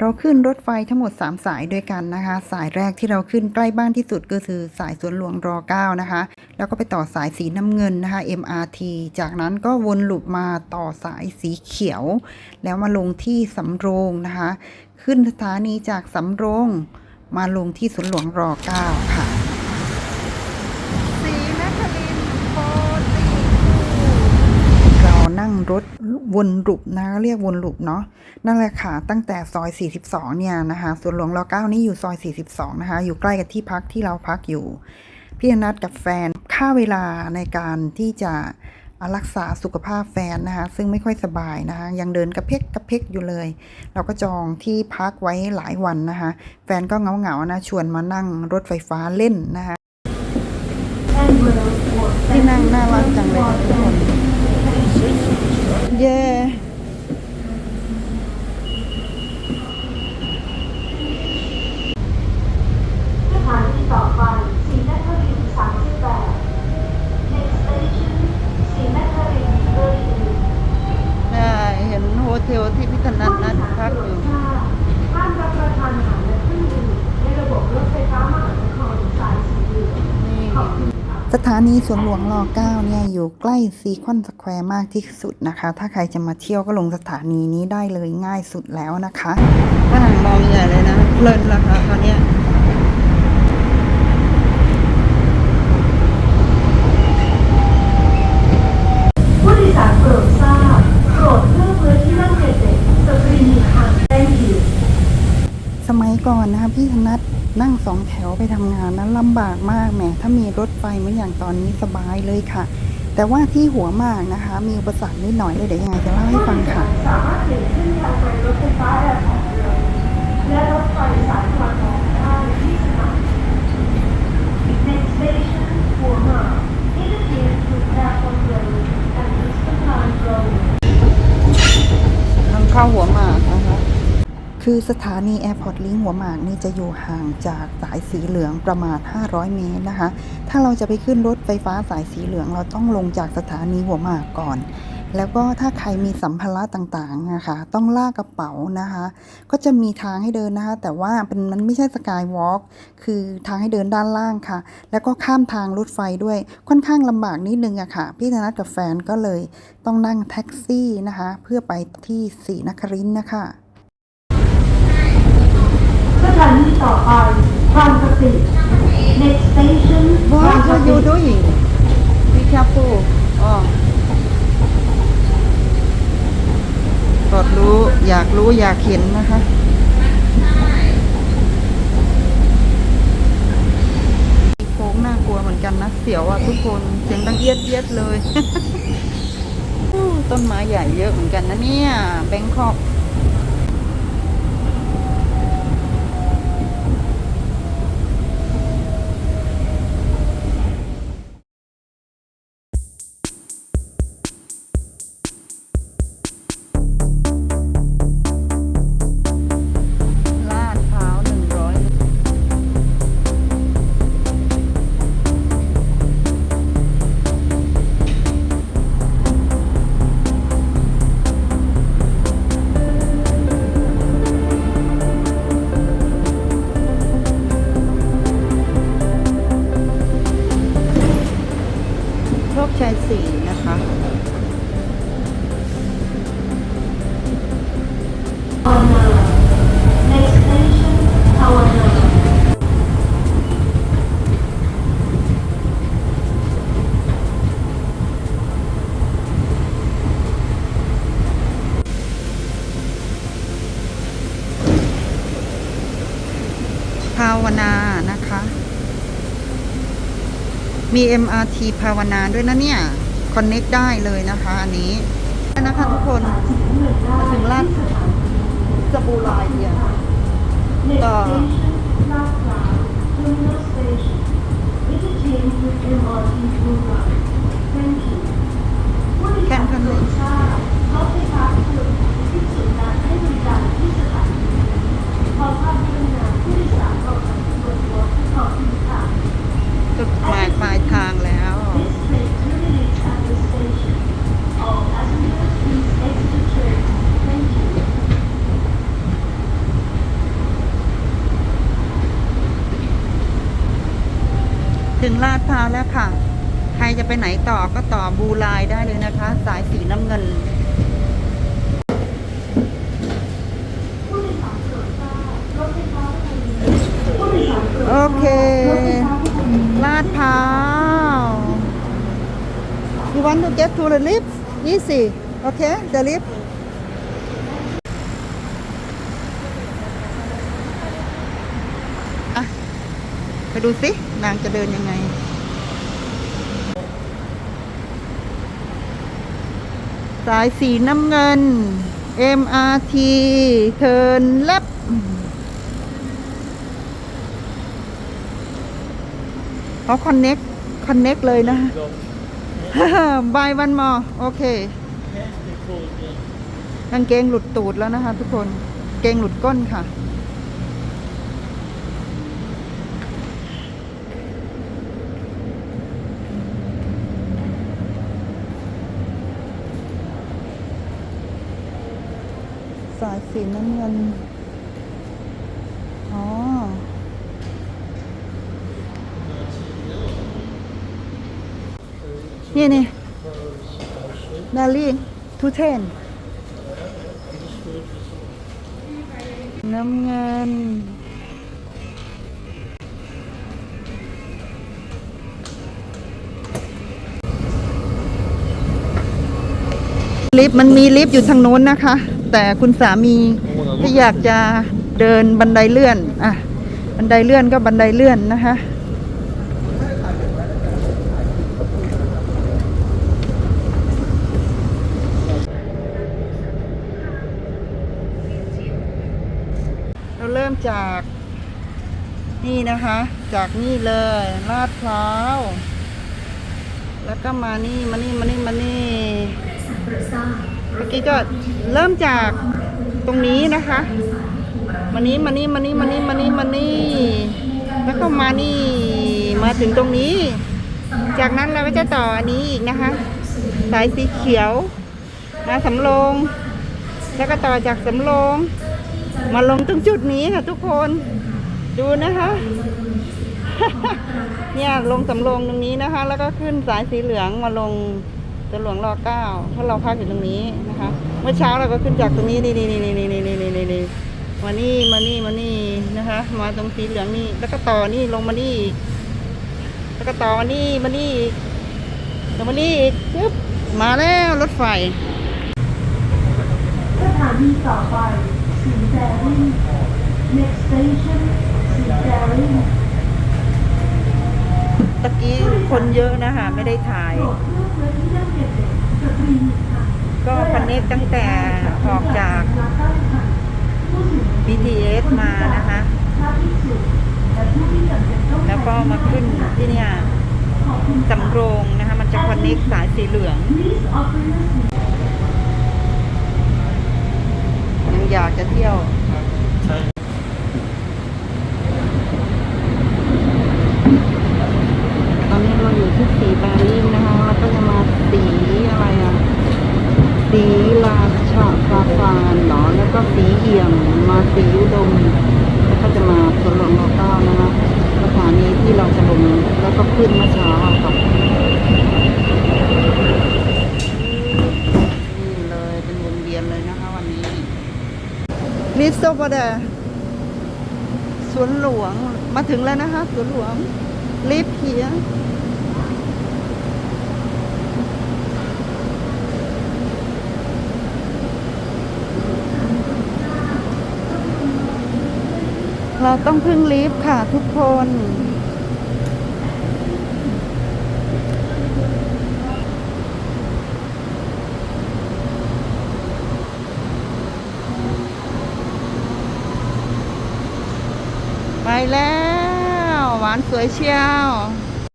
เราขึ้นรถไฟทั้งหมด 3 สายด้วยกันนะคะ สายแรกที่เราขึ้นใกล้บ้านที่สุดก็คือสายสวนหลวงร9นะคะ แล้วก็ไปต่อสายสีน้ำเงินนะคะ MRT จากนั้นก็วนลูปมาต่อสายสีเขียว แล้วมาลงที่สำโรงนะคะ ขึ้นสถานีจากสำโรงมาลงที่สวนหลวงร9ค่ะ สีนครินทร์โปรตีเรา นั่งรถวนลูปนะเรียกวนลูปเนาะนั่นแหละค่ะ ตั้งแต่ซอย 42 เนี่ยนะคะสวนหลวงร9นี่อยู่ซอย 42 นะคะ อยู่ใกล้กับที่พักที่เราพักอยู่พี่นัดกับแฟนค่าเวลาในการที่จะรักษาสุขภาพแฟนนะคะ ซึ่งไม่ค่อยสบายนะคะ ยังเดินกระเพกกระเพกอยู่เลย เราก็จองที่พักไว้หลายวันนะคะ แฟนก็เหงานะชวนมานั่งรถไฟฟ้าเล่นนะคะที่นั่งน่ารักจังเลยค่ะทุกคน เย้ สถานีต่อไปศรีนครินทร์38 Next station ศรีนครินทร์38 ได้ เห็นโฮเทลที่พิธนัทนัดพักอยู่ห้ามรับประทานอาหารและเครื่องดื่มในระบบรถไฟฟ้ามหานครสายสีเหลืองนี่ขอบคุณค่ะสถานีสวนหลวงร9เนี่ยอยู่ใกล้ซีคอนสแควร์มากที่สุดนะคะ ถ้าใครจะมาเที่ยวก็ลงสถานีนี้ได้เลยง่ายสุดแล้วนะคะฝรั่งมองใหญ่เลยนะเพลินละค่ะตอนเนี้ย ผู้โดยสารโปรดทราบโปรดเลือกเรือที่นั่งเด็กๆสตรีมีคัน Thank you สมัยก่อนนะคะพี่ธนัทนั่งสองแถวไปทำงานนั้นลำบากมากแหมถ้ามีรถไฟเหมือนอย่างตอนนี้สบายเลยค่ะ แต่ว่าที่หัวมากนะคะ มีอุปสรรคนิดหน่อยเลยเดี๋ยวยังไงจะเล่าให้ฟังค่ะสามารถเปลี่ยนเส้นทางไปรถไฟฟ้าแอร์พอร์ตเรือและรถไฟสายตะวันออกได้ที่สถานี Next station หัวหมาก Interchange with Airport Road and Eastern Line Road ทางเข้าหัวหมากนะคะ คือสถานี Airport Link หัวหมากนี่จะอยู่ห่างจากสายสีเหลืองประมาณ 500 เมตรนะคะ ถ้าเราจะไปขึ้นรถไฟฟ้าสายสีเหลืองเราต้องลงจากสถานีหัวหมากก่อน แล้วก็ถ้าใครมีสัมภาระต่างๆนะคะ ต้องลากกระเป๋านะคะ ก็จะมีทางให้เดินนะคะ แต่ว่าเป็นมันไม่ใช่สกายวอล์กคือทางให้เดินด้านล่างค่ะ แล้วก็ข้ามทางรถไฟด้วยค่อนข้างลำบากนิดนึงอะค่ะ พี่ธนัทกับแฟนก็เลยต้องนั่งแท็กซี่นะคะ เพื่อไปที่ศรีนครินทร์นะคะ สถานีต่อไปบางกะปิ Next station What บางกะ are ปิ you doing? Be careful. อ๋อกดรู้อยากรู้อยากเห็นนะคะ โค้งน่ากลัวเหมือนกันนะ เสียวอะทุกคน เสียงดังเอียดเอียดเลย ต้นไม้ใหญ่เยอะเหมือนกันนะเนี่ย แบงคอก นะคะภาวนานาภาวนานะคะ มี MRT ภาวนาด้วยนะเนี่ย คอนเน็กได้เลยนะคะอันนี้นะคะทุกคนมาถึงลาดสบูลายเนี่ยต่อ station ลาดพร้าผู้โดยสารโปรดทราบรถไฟฟ้าสะดวกที่สุดและให้บริการที่สถานีขอความกรุณาผู้โดยสารออกจากขบวนรถขอบคุณค่ะ จุดหมายปลายทางแล้ว This train terminates at this station. All passengers please exit the train. Thank you. ถึง ลาดพร้าวแล้วค่ะ ใครจะไปไหนต่อก็ต่อบูไลได้เลยนะคะ สายสีน้ำเงินโอเค ลาดพร้าว you want to get to the lift easy okay the lift อะไปดูสินางจะเดินยังไง สายสีน้ำเงิน MRT เทิร์นเล็บเขาคอนเน็กคอนเน็กเลยนะบายวันมอโอเคกางเกงหลุดตูดแล้วนะคะทุกคน เกงหลุดก้นค่ะายสีน้ำเงิน อ๋อ นี่นี่ดาลีทูเทน น้ำเงิน ลิฟต์มันมีลิฟต์อยู่ทางโน้นนะคะ แต่คุณสามีถ้าอยากจะเดินบันไดเลื่อนอะบันไดเลื่อนก็บันไดเลื่อนนะคะเราเริ่มจากนี่นะคะ จากนี่เลยลาดพร้าวแล้วก็มานี่มานี่มานี่มานี่ เมื่อกี้ก็เริ่มจากตรงนี้นะคะมานี้มานี่มานี่มานี่มานี่มานี่แล้วก็มานี่มาถึงตรงนี้ จากนั้นเราก็จะต่ออันนี้อีกนะคะ สายสีเขียว มาสำโรงแล้วก็ต่อจากสำโรงมาลงตรงจุดนี้ค่ะทุกคนดูนะคะเนี่ยลงสำโรงตรงนี้นะคะ แล้วก็ขึ้นสายสีเหลืองมาลง หลวงรอเก้าเพราเราพักอยู่ตรงนี้นะคะ เมื่อเช้าเราก็ขึ้นจากตรงนี้นี่นี่นี่นี่นี่นี่นี่นี่นี่มานี่มานี่มานี่นะคะ มาตรงสีเหลืองนี่แล้วก็ต่อนี่ลงมานี่อีกแล้วก็ต่อมานี่มานี่อีกลงมานี่อีกปึ๊บมาแล้วรถไฟสถานีต่อไปสีแดง next station สีแดงตะกี้คนเยอะนะคะ ไม่ได้ถ่าย ก็คอนเนคตั้งแต่ออกจาก BTS มานะคะ แล้วก็มาขึ้นที่เนี่ยสำโรงนะคะ มันจะคอนเนคสายสีเหลือง ยังอยากจะเที่ยว ลาชาฟาฟานหรอแล้วก็สีเอี่ยมมาสีอุดมแล้วก็จะมาสวนหลวงรอเก้านะคะสถานีที่เราจะลงแล้วก็ขึ้นเมื่อเช้าค่ะนี่เลยเป็นวงเวียนเลยนะคะวันนี้ลิฟต์โซบดาสวนหลวงมาถึงแล้วนะคะสวนหลวงลิฟต์เฮีย เราต้องพึ่งลิฟต์ค่ะทุกคน ไปแล้ว หวานสวยเชียว